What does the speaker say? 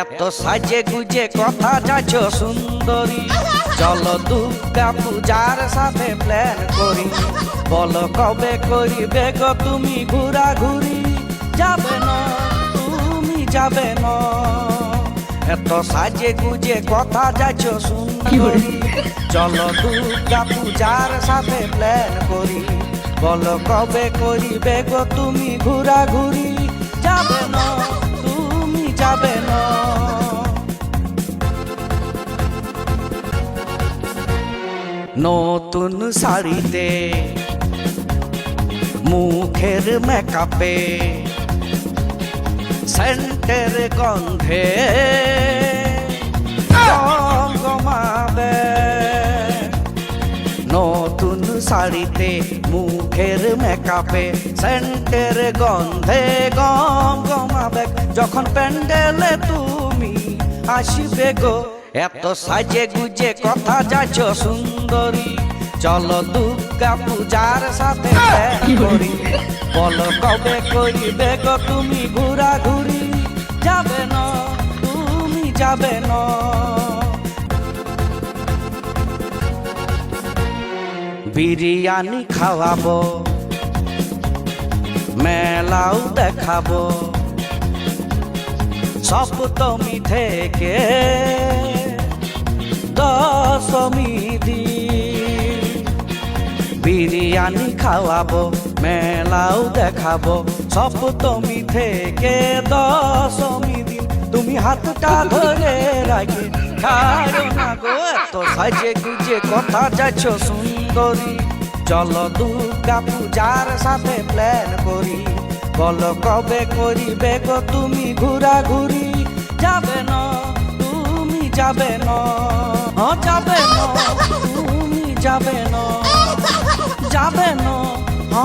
এত সাজে গুজে কথা যাচ্ছ সুন্দরী চলো দুর্গা পূজার সাথে প্ল্যান করি বলো কবে করিবে গো তুমি ঘুরা ঘুরি যাবে না তুমি যাবে না এত সাজে গুজে কথা যাচ্ছ সুন্দরী চলো দুর্গা পূজার সাথে প্ল্যান করি। বলো কবে করিবে গো তুমি ঘুরা ঘুরি যাবে না, তুমি যাবে না। নতুন শাড়িতে, মুখের মেকআপে সেন্টের গন্ধে শাড়িতে মুখের মেকআপে সেন্টের গন্ধে গম গমাবে। যখন প্যান্ডেলে তুমি আসবে গো এত সাজে গুজে কথা যাচ্ছ সুন্দরী। চলো দুর্গা পূজার সাথে করি। বলো কবে করিবে গো তুমি ঘুরা ঘুরি যাবে না তুমি যাবে না। বিরিয়ানি খাওয়াবো, মেলাও দেখাবো সপ্তমী থেকে দশমী দিন। বিরিয়ানি খাওয়াবো, মেলাও দেখাবো সপ্তমী থেকে দশমী দিন। তুমি হাতটা ধরে রাখে না গো এত সাজে গুজে কথা যাচ্ছ সুন্দরী চলো দুর্গা পূজার সাথে প্ল্যান করি। বল কবে করিবে গো তুমি ঘুরা ঘুরি যাবে না, তুমি যাবে না। যাবে না, তুমি যাবে না। যাবে না ও